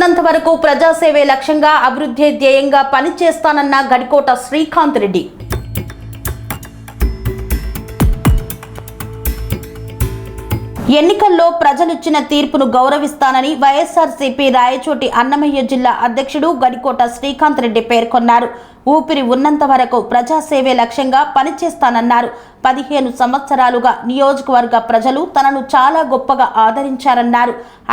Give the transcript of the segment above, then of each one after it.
ఉన్నంత వరకు ప్రజాసేవే లక్ష్యంగా అభివృద్ధి ధ్యేయంగా పనిచేస్తానన్న గడికోట శ్రీకాంత్ రెడ్డి. ఎన్నికల్లో ప్రజలిచ్చిన తీర్పును గౌరవిస్తానని వైఎస్ఆర్సీపీ రాయచోటి అన్నమయ్య జిల్లా అధ్యక్షుడు గడికోట శ్రీకాంత్ రెడ్డి పేర్కొన్నారు. ఊపిరి ఉన్నంత వరకు ప్రజాసేవే లక్ష్యంగా పనిచేస్తానన్నారు. పదిహేను సంవత్సరాలుగా నియోజకవర్గ ప్రజలు తనను చాలా గొప్పగా ఆదరించారన్నారు.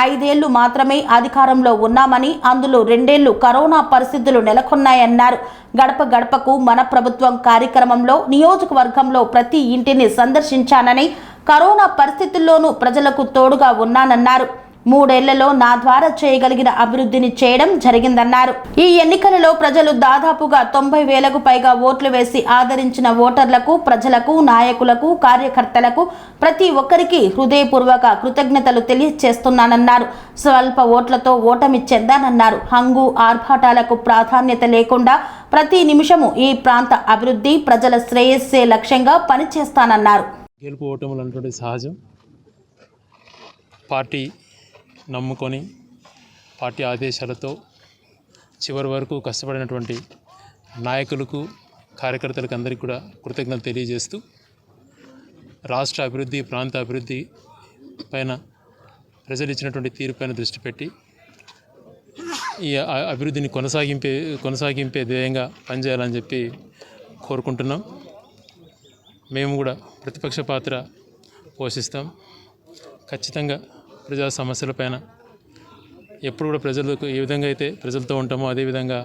ఐదేళ్ళు మాత్రమే అధికారంలో ఉన్నామని అందులో రెండేళ్ళు కరోనా పరిస్థితులు నెలకొన్నాయన్నారు. గడప గడపకు మన ప్రభుత్వం కార్యక్రమంలో నియోజకవర్గంలో ప్రతి ఇంటిని సందర్శించానని కరోనా పరిస్థితుల్లోనూ ప్రజలకు తోడుగా ఉన్నానన్నారు. మూడేళ్ళలో నా ద్వారా చేయగలిగిన అభివృద్ధిని చేయడం జరిగిందన్నారు. ఈ ఎన్నికలలో ప్రజలు దాదాపుగా తొంభై వేలకు పైగా ఓట్లు వేసి ఆదరించిన ఓటర్లకు ప్రజలకు నాయకులకు కార్యకర్తలకు ప్రతి ఒక్కరికి హృదయపూర్వక కృతజ్ఞతలు తెలియజేస్తున్నానన్నారు స్వల్ప ఓట్లతో ఓటమి చెందానన్నారు. హంగు ఆర్భాటాలకు ప్రాధాన్యత లేకుండా ప్రతి నిమిషము ఈ ప్రాంత అభివృద్ధి ప్రజల శ్రేయస్సే లక్ష్యంగా పనిచేస్తానన్నారు. గెలుపు ఓటములు సహజం. పార్టీ నమ్ముకొని పార్టీ ఆదేశాలతో చివరి వరకు కష్టపడినటువంటి నాయకులకు కార్యకర్తలకు అందరికీ కూడా కృతజ్ఞతలు తెలియజేస్తూ రాష్ట్ర అభివృద్ధి ప్రాంత అభివృద్ధి పైన ప్రజలు ఇచ్చినటువంటి తీరుపైన దృష్టి పెట్టి ఈ అభివృద్ధిని కొనసాగింపే కొనసాగింపే ధ్యేయంగా పనిచేయాలని చెప్పి కోరుకుంటున్నాం. మేము కూడా ప్రతిపక్ష పాత్ర పోషిస్తాం. ఖచ్చితంగా ప్రజా సమస్యలపైన ఎప్పుడు కూడా ప్రజలకు ఏ విధంగా అయితే ప్రజలతో ఉంటామో అదేవిధంగా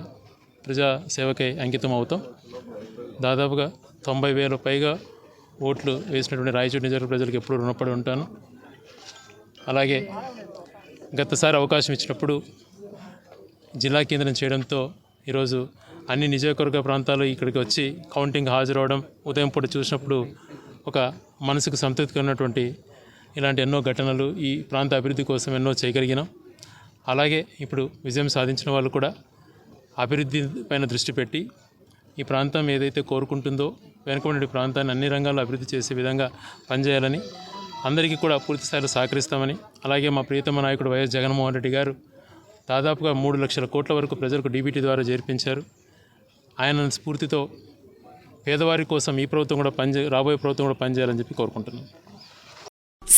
ప్రజా సేవకై అంకితం అవుతాం. దాదాపుగా తొంభై వేల పైగా ఓట్లు వేసినటువంటి రాయచూరు నియోజకవర్గ ప్రజలకు ఎప్పుడు రుణపడి ఉంటాను. అలాగే గతసారి అవకాశం ఇచ్చినప్పుడు జిల్లా కేంద్రం చేయడంతో ఈరోజు అన్ని నియోజకవర్గ ప్రాంతాలు ఇక్కడికి వచ్చి కౌంటింగ్ హాజరవడం ఉదయం పూట చూసినప్పుడు ఒక మనసుకు సంతృప్తికరమైనటువంటి ఇలాంటి ఎన్నో ఘటనలు ఈ ప్రాంత అభివృద్ధి కోసం ఎన్నో చేయగలిగినాం. అలాగే ఇప్పుడు విజయం సాధించిన వాళ్ళు కూడా అభివృద్ధి పైన దృష్టి పెట్టి ఈ ప్రాంతం ఏదైతే కోరుకుంటుందో వెనుకబడి ప్రాంతాన్ని అన్ని రంగాల్లో అభివృద్ధి చేసే విధంగా పనిచేయాలని అందరికీ కూడా పూర్తి స్థాయిలో సహకరిస్తామని అలాగే మా ప్రియతమ నాయకుడు వైఎస్ జగన్మోహన్ రెడ్డి గారు దాదాపుగా మూడు లక్షల కోట్ల వరకు ప్రజలకు డీబీటీ ద్వారా చేర్పించారు. ఆయన స్ఫూర్తితో పేదవారి కోసం ఈ ప్రభుత్వం కూడా పనిచే రాబోయే ప్రభుత్వం కూడా పనిచేయాలని చెప్పి కోరుకుంటున్నాను.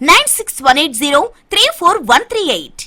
Nine six one eight zero three four one three eight